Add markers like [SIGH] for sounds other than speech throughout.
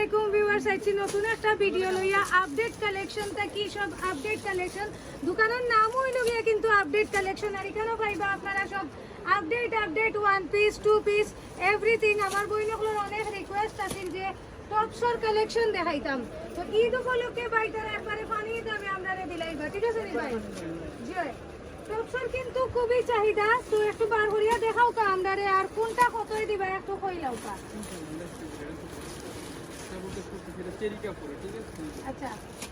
আলাইকুম ভিউয়ার্স, আইছি নতুন একটা ভিডিও লইয়া। আপডেট কালেকশন তা কি সব আপডেট কালেকশন দোকানের নাম হইল গিয়া কিন্তু আপডেট কালেকশন আর এখানেও পাইবা আপনারা সব update update one piece two piece everything আমার বইনগুলোর অনেক রিকোয়েস্ট আছিল যে টপসর কালেকশন দেখাইতাম। তো ঈদ উপলক্ষে ভাই তারা একবারে পানি দামে আমরা দিলাইবা, ঠিক আছে নি ভাই? জি ভাই। টপসর কিন্তু খুবই চাহিদা, তো একটু বার করিয়া দেখাও কা আমদারে আর কোনটা কতই দিবা একটু কইলাও কা চেরি কাপড় ঠিক আছে? আচ্ছা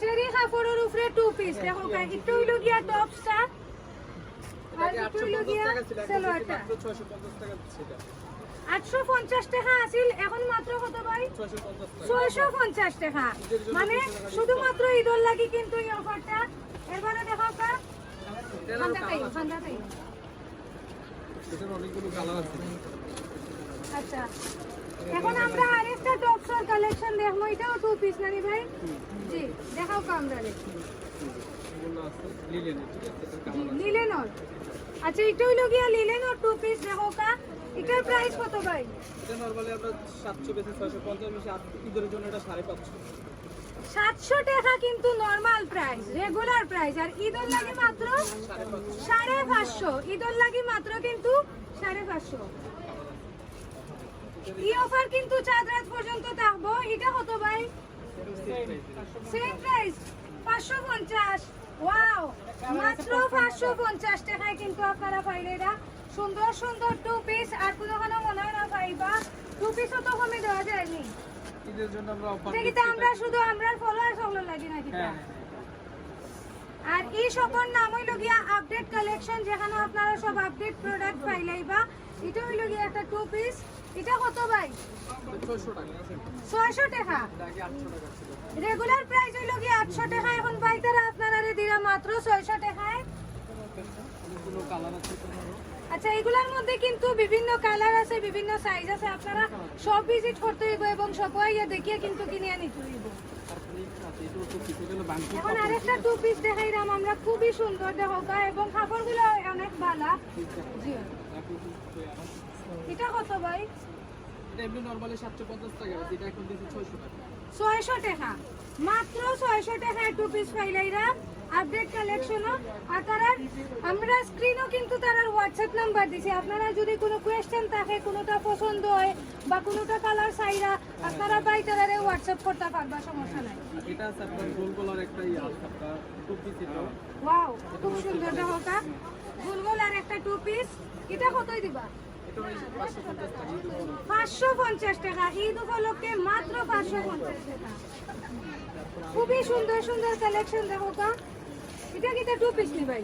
চেরি কাপড়ের উপরে টু পিস দেখো কা একটু হইল গিয়া টপসটা আর একটু হইল গিয়া সালোয়ারটা। ছয়শো পঞ্চাশ টাকা সেটা আছিল এখন মাত্র কত ভাই? টাকা। মানে শুধুমাত্র ঈদর লাগি কিন্তু এই অফারটা। এবারে দেখো কা ঠান্ডা তাই এটার অনেকগুলো কালার আছে। আচ্ছা। এখন আমরা আরেকটা টপসর কালেকশন দেখব এটাও টু পিস নানি ভাই? জি দেখাও কা আমরা দেখি। লিলেনের আচ্ছা এটা হইল গিয়া লিলেনর টু পিস দেখো কা। এটার প্রাইস কত ভাই? এটা নর্মালি আমরা সাতশো বেশি ছয়শো পঞ্চাশ আর ঈদের জন্য এটা সাড়ে পাঁচশো। সাতশো টাকা কিন্তু নর্মাল প্রাইস রেগুলার প্রাইস আর ঈদর লাগে মাত্র সাড়ে পাঁচশো। ঈদর লাগে মাত্র কিন্তু সাড়ে পাঁচশো। এই অফার কিন্তু চাঁদ রাত পর্যন্ত থাকব এটা কত ভাই? সেম প্রাইস পাঁচশো পঞ্চাশ। ওয়াও মাত্র পাঁচশো পঞ্চাশ টাকায় কিন্তু আপনারা পাইলে এটা। সুন্দর সুন্দর টু পিস আর কোনো কোনো মনে হয় না পাইবা টু পিসও তো কমে দেওয়া যায়নি। আমরা শুধু আমরা ফলোয়ার সকলের লাগি নাকি হ্যাঁ আর এই সকল নাম হইল গিয়া আপডেট কালেকশন যেখানে আপনারা সব আপডেট প্রোডাক্ট পাইলাইবা এটা হইল গিয়া একটা টু পিস এটা কত ভাই? ছয়শো টাকা আছে। ছয়শো টাকা? আগে আটশো টাকা ছিল। রেগুলার প্রাইস হইল গিয়া আটশো টাকা? এখন পাইতারা আপনারা রে দিরা মাত্র ছয়শো টাকায়। আচ্ছা এগুলোর মধ্যে কিন্তু বিভিন্ন কালার আছে বিভিন্ন সাইজ আছে। আপনারা সব ভিজিট করতে হইব এবং সবাই দেখিয়ে কিন্তু কিনে নিতে হইব। এখন আরেকটা টু পিস দেখাইলাম আমরা খুবই সুন্দর দেখা এবং কাপড়গুলো অনেক ভালো জি। এটা কত ভাই? এটা এমনি নর্মালি সাতশো পঞ্চাশ টাকা আছে এটা এখন দিয়েছি ছয়শো টাকা। ছয়শো টাকা। মাত্র ছয়শো টাকায় টু পিস পাইলাইরা আপডেট কালেকশনও আর তারা আমরা স্ক্রিনও কিন্তু তারা হোয়াটসঅ্যাপ নাম্বার দিছে। আপনারা যদি কোনো কোয়েশ্চেন থাকে কোনোটা পছন্দ হয় বা কোনোটা কালার চাইরা আপনারা বাই তারারে হোয়াটসঅ্যাপ করতে পারবা সমস্যা নাই। এটা আছে আপনার গোল কলার একটা ইয়ে আপনার টু পিস এটা। ওয়াও খুব সুন্দর দেখা গুলগুল আর একটা টু পিস এটা কতই দিবা? পাঁচশো পঞ্চাশ টাকা। ঈদ উপলক্ষে। মাত্র পাঁচশো পঞ্চাশ টাকা। খুবই সুন্দর সুন্দর কালেকশন দেখো কা এটা কিটা টু পিস নি ভাই।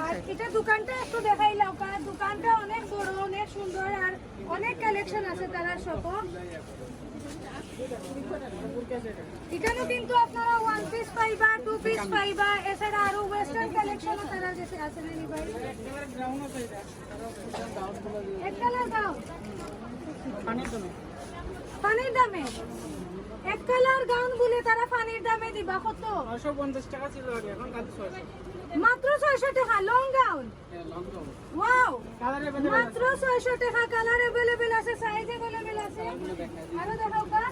আর এটা দোকানটা একটু দেখাইলাম কা দোকানটা অনেক বড়, অনেক সুন্দর, আর অনেক কালেকশন আছে তারা সব। এখানেও কিন্তু আপনারা ওয়ান পিস পাইবা টু পিস পাইবা এছাড়া আরও ওয়েস্টার্ন কালেকশনও তারা কাছে আছে, নানি ভাই। পানির দামে। এক কালার গাউন বলে তারা পানির দামে দিবা, কত? ছয়শো পঞ্চাশ টাকা ছিল এখন ছয়শো। মাত্র ছয়শো টাকা লং গাউন ওয়াও মাত্র ছয়শো টাকা কালার অ্যাভেলেবেল আছে সাইজ অ্যাভেলেবেল আছে। আরও দেখাও কা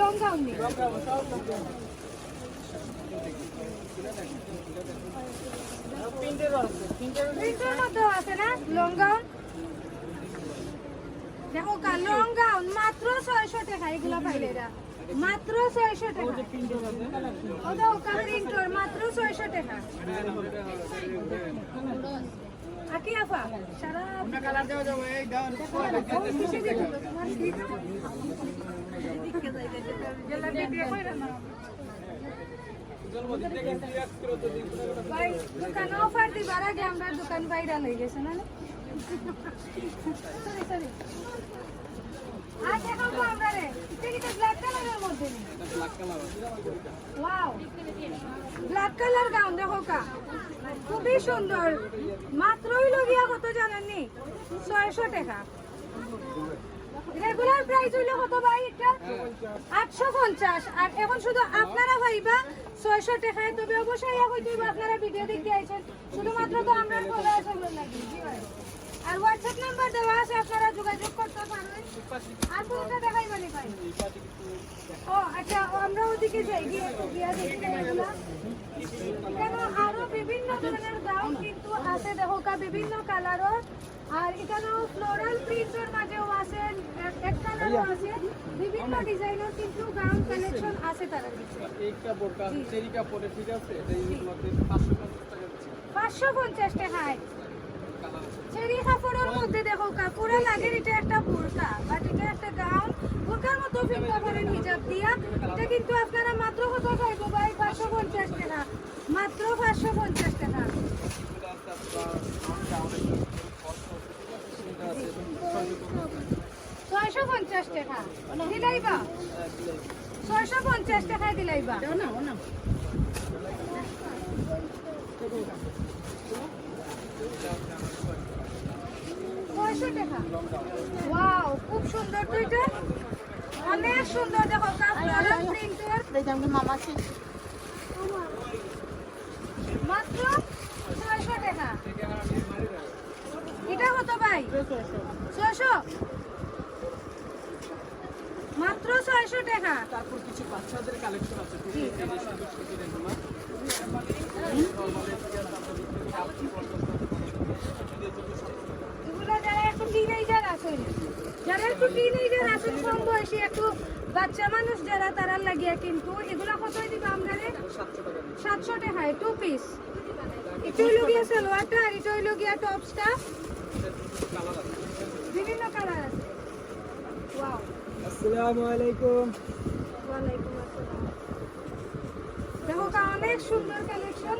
লং গাউন নি? প্রিন্টের মধ্যে আছে না? লং গাউন দেখো কা লং গাউন মাত্র ছয়শো টাকা এগুলো পাইলে এরা। মাত্র ছয়শো টাকা। মাত্র ছয়শো টাকা। আকি আফা সারা কালার দেওয়া যাবে এই গাউন ভাই দোকান অফার দিবার আগে আমরা দোকান বাইরে লই গেছে না? [LAUGHS] সরি সরি আর দেখাবো আমরা রে এটা ব্ল্যাক কালারের মধ্যে নেই black colour wow black colour gown দেখো কা। খুবই সুন্দর। মাত্রই লগিয়া কত জানেননি? ছয়শো টাকা। রেগুলার প্রাইস হইল কত ভাই এটা? আটশো পঞ্চাশ। আর এখন শুধু আপনারা ভাইবা ছয়শো টাকায়। তবে অবশ্যই হইতে হইবো, আপনারা ভিডিও দেখতে আইছেন। শুধুমাত্র তো আমরা ফলো আছে আর হোয়াটসঅ্যাপ নাম্বার দেওয়া আছে, আপনারা যোগাযোগ করতে পারবেন। আর কোনটা দেখাইবানি ভাই? ও আচ্ছা যাই গিয়ে গিয়া এগুলা এখানে আরও বিভিন্ন ধরনের গাউন কিন্তু আছে দেখো কা বিভিন্ন কালারও। আর এখানেও ফ্লোরাল প্রিন্টের মাঝেও আছে এক- কালারও আছে। বিভিন্ন ডিজাইনের কিন্তু গাউন কালেকশন আছে তার কাছে এইটা বোরকা চেরি কাপড়ে ঠিক আছে? এটা ইউজ মধ্যে পাঁচশো পঞ্চাশ টাকা দিচ্ছে। পাঁচশো পঞ্চাশ টাকায় চেরি কাপড়ের মধ্যে দেখো কাপড়ে লাগে এটা একটা বোরকা বাট এটা একটা গাউন বোরকার মতো ফিরতে পারেন হিজাব দিয়া। এটা কিন্তু আপনারা মাত্র কত পাইবো? ভাই, পাঁচশো পঞ্চাশ টাকা। মাত্র পাঁচশো পঞ্চাশ টাকা। ছয়শো পঞ্চাশ টাকা। দিলাইবা? ছয়শো পঞ্চাশ টাকায় দিলাইবা। ছয়শো খুব সুন্দর তো অনেক সুন্দর দেখো কাপড় প্রিন্টের মামা আছে। মাত্র ছয়শো টাকা। এটা কত ভাই? ছয়শো? মাত্র ছয়শো টাকা। তারপর কিছু বাচ্চাদের কালেকশন আছে। এই যে এগুলা। এগুলো যারা একটু টিনেজার আছেন যারা একটু টিনেজার আছেন কম বয়সী একটু বাচ্চা মানুষ যারা তারা লাগিয়া কিন্তু এগুলো কতই দিবে আমরা সাতশো টাকা দিচ্ছে। সাতশো টাকায় টু পিস এটা হইল গিয়া সালোয়ারটা আর এটা হইল গিয়া টপসটা বিভিন্ন কালার আছে। ওয়াও আসসালামু আলাইকুম। ওয়ালাইকুম আসসালাম। দেখো অনেক সুন্দর কালেকশন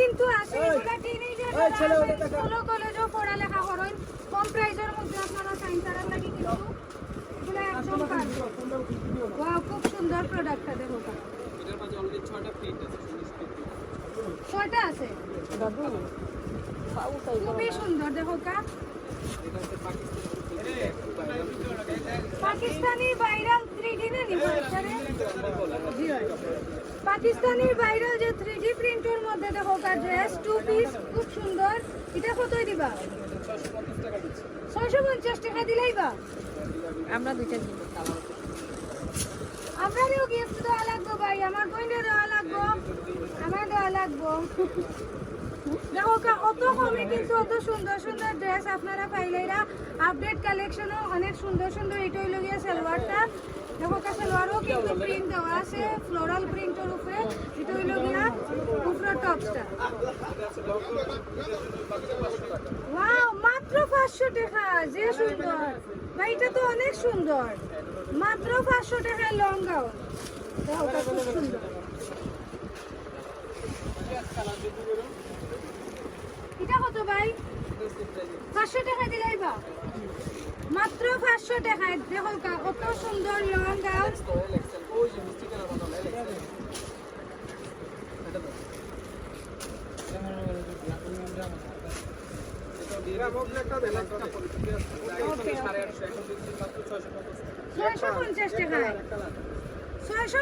কিন্তু আছে এগুলা টিনেজার স্কুল কলেজও পড়ালেখা করেন কম প্রাইসের মধ্যে আপনারা সাইন্সারের লাগি কিন্তু এগুলো একদম ওয়াও খুব সুন্দর প্রোডাক্টটা দেখো এটার মাঝে অলরেডি ছয়টা প্রিন্ট আছে। আছে। খুবই সুন্দর দেখো কা Pakistani Pakistani viral three D না নিব এখানে পাকিস্তানি ভাইরাল যে থ্রি ডি প্রিন্টের মধ্যে দেখো ড্রেস টু পিস খুব সুন্দর। এটা কতই দিবা? ছয়শো পঞ্চাশ টাকা দিলেই বা। আমরা দুইটা দিব আপনারও গিফট দেওয়া লাগবে ভাই আমার বইনে দেওয়া লাগবে। আমার দেওয়া লাগবে। দেখো অত কমে কিন্তু অত সুন্দর সুন্দর ড্রেস আপনারা পাইলেরা আপডেট কালেকশনও অনেক সুন্দর সুন্দর এটা হইল গিয়ে সালোয়ারটা। দেখো কা সালোয়ারও কিন্তু প্রিন্ট দেওয়া আছে ফ্লোরাল প্রিন্টের উপরে। এটা হইল গিয়া উপরে টপসটা ওয়াও মাত্র পাঁচশো টাকা যে সুন্দর। ভাই এটা তো অনেক সুন্দর। মাত্র পাঁচশো টাকা লং গাউন দেখো কা, খুব সুন্দর। এটা কত ভাই? পাঁচশো টাকা দিলাই বা মাত্র পাঁচশো টাকায় কত সুন্দর লং গাউন।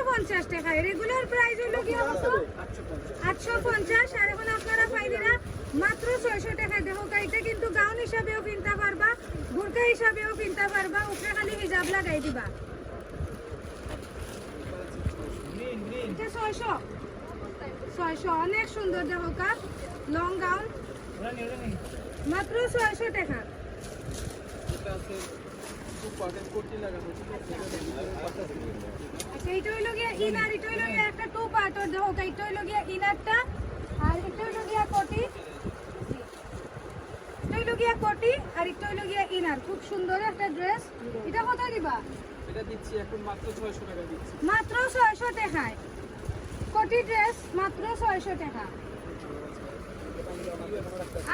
পঞ্চাশ রেগুলার কি আটশো পঞ্চাশ। আর এখন আপনারা পাইবেনা মাত্র ছয়শো টাকায়। দেখো এটা কিন্তু গাউন হিসাবেও কিনতে বোরকা হিসাবেও কিনতে পারবা উপরে খালি হিজাব লাগাই দিবা। এটা ছয়শো। অনেক সুন্দর দেখো কা লং গাউন মাত্র ছয়শো টাকা। আচ্ছা এটা হইল গিয়া ইনার এটা হইল গিয়া একটা টু পার্টর দেখো, এটা হইল গিয়া আর এটা হইল কোটি হইল গিয়া কোটি আর এটা হইল গিয়া ইনার। খুব সুন্দর একটা ড্রেস এটা কত দিবা? এটা দিচ্ছি এখন মাত্র ছয়শো টাকা দিচ্ছি। মাত্র ছয়শো টাকায়। কোটি ড্রেস মাত্র ছয়শো টাকা।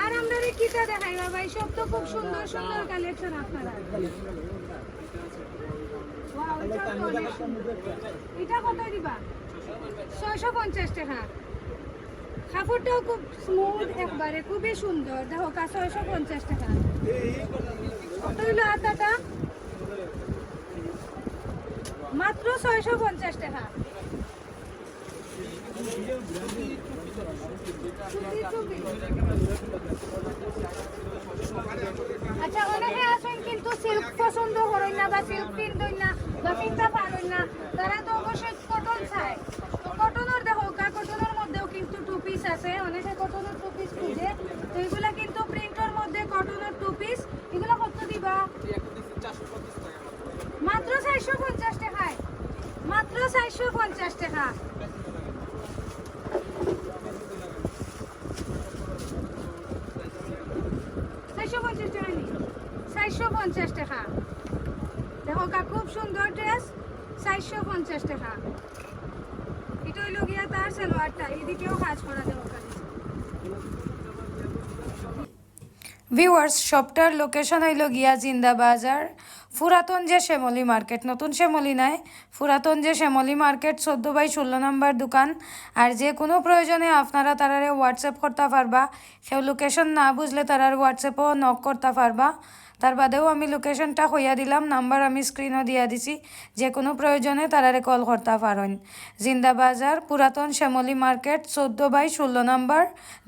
আর আমরা রে কিটা দেখাই ভাই সব তো খুব সুন্দর সুন্দর কালেকশন আপনারা। এটা কত দিবা? ছয়শো পঞ্চাশ টাকা। কাপড়টাও খুব স্মুথ একবারে, খুবই সুন্দর। দেখো কা ছয়শো পঞ্চাশ টাকা। কত হইল আটাটা মাত্র ছয়শো পঞ্চাশ টাকা। আচ্ছা অনেকে আছেন কিন্তু সিল্ক পছন্দ করেন না বা সিল্ক পিনতেন না বা পিনতে পারেন না, তারা তো অবশ্যই কটন চায় তো কটনের দেখো কা কটনের মধ্যেও কিন্তু টু পিস আছে অনেকে কটনের টু পিস খুঁজে তো এগুলা কিন্তু প্রিন্টের মধ্যে কটনের টু পিস এগুলো কত দিবা? মাত্র চারশো পঞ্চাশ টাকায়। মাত্র চারশো পঞ্চাশ টাকা। চারশো পঞ্চাশ টাকা নি চারশো পঞ্চাশ টাকা। দেখো খুব সুন্দর ড্রেস চারশো পঞ্চাশ টাকা। এটা হইল গিয়া তার সালোয়ারটা। এদিকেও কাজ করা কাছে ভিউয়ার্স শপটার লোকেশন হইল গিয়া জিন্দা বাজার পুরাতন যে শ্যামলি মার্কেট, নতুন শ্যামলি নাই। পুরাতন যে শ্যামলি মার্কেট চোদ্দ বাই ষোলো নম্বর দোকান। আর যে কোনো প্রয়োজনে আপনারা তারারে হোয়াটসঅ্যাপ করতে পারবা। সেই লোকেশন না বুঝলে তারার হোয়াটসঅ্যাপও নক করতে পারবা। তার বাদেও আমি লোকেশনটা হইয়া দিলাম নাম্বার আমি স্ক্রিনও দিয়া দিছি। যে কোনো প্রয়োজনে তারারে কল করতে পারেন। জিন্দা বাজার পুরাতন শ্যামলি মার্কেট চোদ্দ বাই ষোলো নম্বর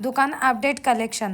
দোকান আপডেট কালেকশন